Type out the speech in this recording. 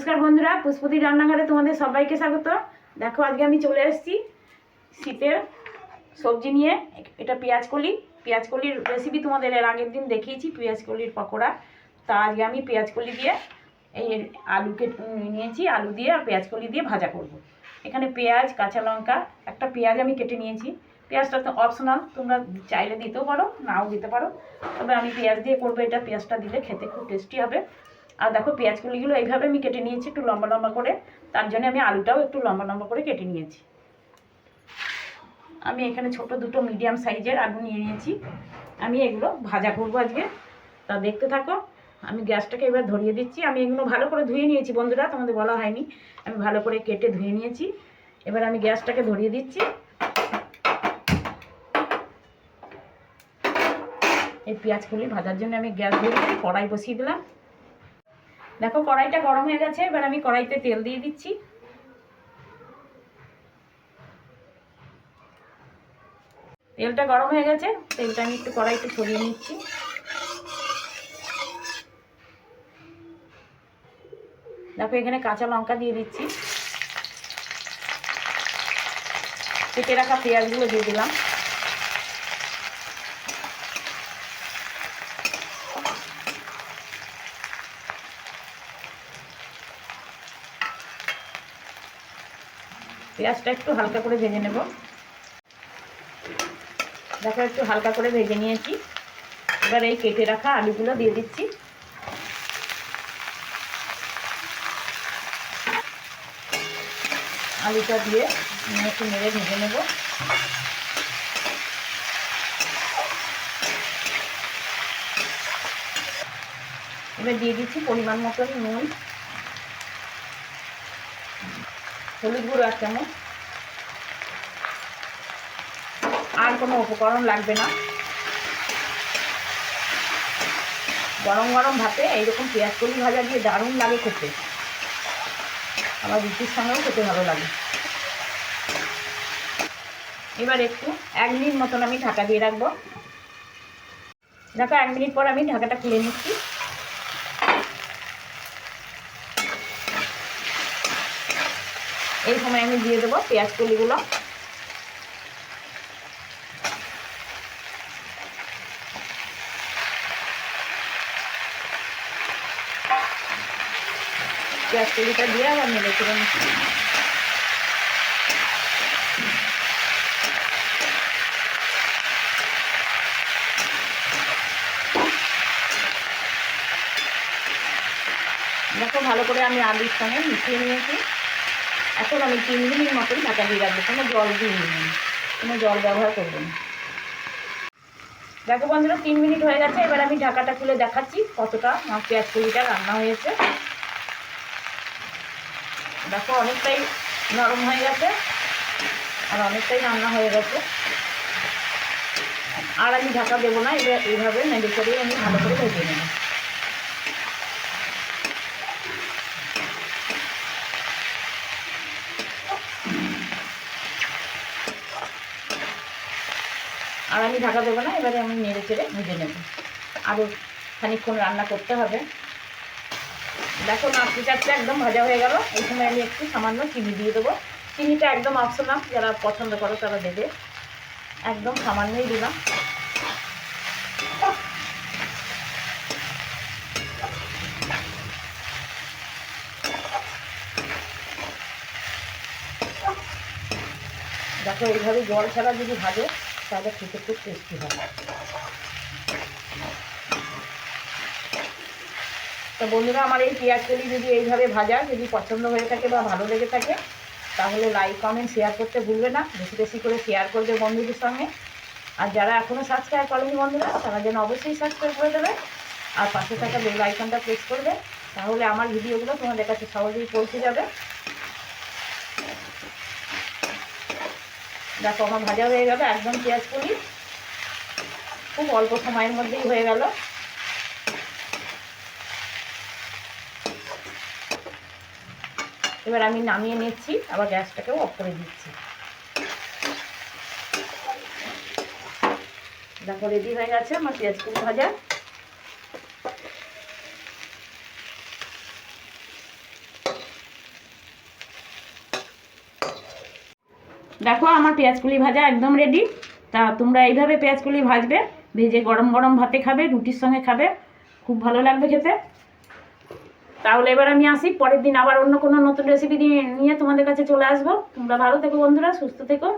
নমস্কার বন্ধুরা, পুষ্পতি রান্নাঘরে তোমাদের সবাইকে স্বাগত। দেখো, আজকে আমি চলে এসেছি শীতের সবজি নিয়ে। এটা পেঁয়াজ কলি পেঁয়াজ কলির রেসিপি তোমাদের এর আগের দিন দেখিয়েছি পেঁয়াজ কলির পকোড়া। তা আজকে আমি পেঁয়াজ কলি দিয়ে এই আলুকে নিয়েছি, আলু দিয়ে আর পেঁয়াজ কলি দিয়ে ভাজা করব। এখানে পেঁয়াজ, কাঁচা লঙ্কা, একটা পেঁয়াজ আমি কেটে নিয়েছি। পেঁয়াজটা তো অপশনাল তোমরা চাইলে দিতেও পারো, নাও দিতে পারো। তবে আমি পেঁয়াজ দিয়ে করব, এটা পেঁয়াজটা দিলে খেতে খুব টেস্টি হবে। আর দেখো পেঁয়াজ কলিগুলো এইভাবে আমি কেটে নিয়েছি একটু লম্বা লম্বা করে। তার জন্য আমি আলুটাও একটু লম্বা লম্বা করে কেটে নিয়েছি। আমি এখানে ছোট দুটো মিডিয়াম সাইজের আলু নিয়ে নিয়েছি। আমি এগুলো ভাজা করব আজকে। তা দেখতে থাকো, আমি গ্যাসটাকে এবার ধরিয়ে দিচ্ছি। আমি এগুলো ভালো করে ধুয়ে নিয়েছি বন্ধুরা, তোমাদের বলা হয়নি। আমি ভালো করে কেটে ধুয়ে নিয়েছি। এবার আমি গ্যাসটাকে ধরিয়ে দিচ্ছি। এই পেঁয়াজ কলি ভাজার জন্য আমি গ্যাস ধরিয়ে কড়াই বসিয়ে দিলাম। দেখো, কড়াইটা গরম হয়ে গেছে, এবার আমি কড়াইতে তেল দিয়ে দিচ্ছি। তেলটা গরম হয়ে গেছে, তেলটা আমি একটু কড়াইতে ছড়িয়ে নিচ্ছি। দেখো, এখানে কাঁচা লঙ্কা দিয়ে দিচ্ছি। কেটে রাখা পেঁয়াজগুলো দিয়ে দিলাম। পেঁয়াজটা একটু হালকা করে ভেজে নেব। দেখো, একটু হালকা করে ভেজে নিয়েছি। এবার এই কেটে রাখা আলুগুলো দিয়ে দিচ্ছি। আলুটা দিয়ে একটু নেড়ে ভেজে নেব। এবার দিয়ে দিচ্ছি পরিমাণ মতো নুন। হলুদ গুঁড়ো এক চামচ। আর কোনো উপকরণ লাগবে না। গরম গরম ভাতে এইরকম পেঁয়াজ কলি ভাজা দিয়ে দারুণ লাগে খেতে। আবার রুটির সঙ্গেও খেতে ভালো লাগে। এবার একটু এক মিনিট মতন আমি ঢাকা দিয়ে রাখব। দেখো এক মিনিট পর আমি ঢাকাটা খুলে নিচ্ছি। এই সময় আমি দিয়ে দেবো পেঁয়াজ কলিগুলো। পেঁয়াজ কলিটা দিয়ে আবার নিচ্ছি। দেখো, ভালো করে আমি আলুর সঙ্গে মিশিয়ে নিয়েছি। এখন আমি তিন মিনিট মতন ঢাকা দিয়ে রাখব, কোনো জল দিয়ে নিই কোনো জল ব্যবহার করব না। দেখো বন্ধুরা, তিন মিনিট হয়ে গেছে, এবার আমি ঢাকাটা খুলে দেখাচ্ছি কতটা আমার পেঁয়াজ কলিটা রান্না হয়েছে। দেখো, অনেকটাই নরম হয়ে গেছে, আর অনেকটাই রান্না হয়ে গেছে। আর আমি ঢাকা দেবো না, এবার এইভাবে নেড়ে করে আমি ভালো করে ভেজে নেব। আর আমি ঢাকা দেবো না, এবারে আমি নেড়ে চেড়ে ভেজে নেব। আরও খানিকক্ষণ রান্না করতে হবে। দেখো নাচতে চাচতে একদম ভাজা হয়ে গেল। এই সময় আমি একটু সামান্য চিনি দিয়ে দেবো। চিনিটা একদম অপশনাল যারা পছন্দ করো তারা দেবে। একদম সামান্যই দিলাম। দেখো এইভাবে জল ছাড়া যদি ভাজে তাহলে খেতে খুব টেস্টি হয়। তো বন্ধুরা, আমার এই পেঁয়াজ কলি যদি এইভাবে ভাজা, যদি পছন্দ হয়ে থাকে বা ভালো লেগে থাকে, তাহলে লাইক কমেন্ট শেয়ার করতে ভুলবে না। বেশি বেশি করে শেয়ার করবে বন্ধুদের সঙ্গে। আর যারা এখনও সাবস্ক্রাইব করেনি বন্ধুরা, তারা যেন অবশ্যই সাবস্ক্রাইব করে দেবে। আর পাশে থাকা বেল আইকনটা প্রেস করবে, তাহলে আমার ভিডিওগুলো তোমাদের কাছে সহজেই পৌঁছে যাবে। দেখো, আমার ভাজা হয়ে গেল, একদম পেঁয়াজ করি খুব অল্প সময়ের মধ্যেই হয়ে গেল। এবার আমি নামিয়ে নিচ্ছি, আবার গ্যাসটাকেও অফ করে দিচ্ছি। দেখো রেডি হয়ে গেছে আমার পেঁয়াজ কুচি ভাজা। দেখো আমার পেঁয়াজকুলি ভাজা একদম রেডি তা তোমরা এইভাবে পেঁয়াজকুলি ভাজবে, ভেজে গরম গরম ভাতে খাবে, রুটির সঙ্গে খাবে। খুব ভালো লাগবে খেতে। তাহলে এবার আমি আসি, পরের দিন আবার অন্য কোনো নতুন রেসিপি নিয়ে তোমাদের কাছে চলে আসব। তোমরা ভালো থেকো বন্ধুরা, সুস্থ থেকো।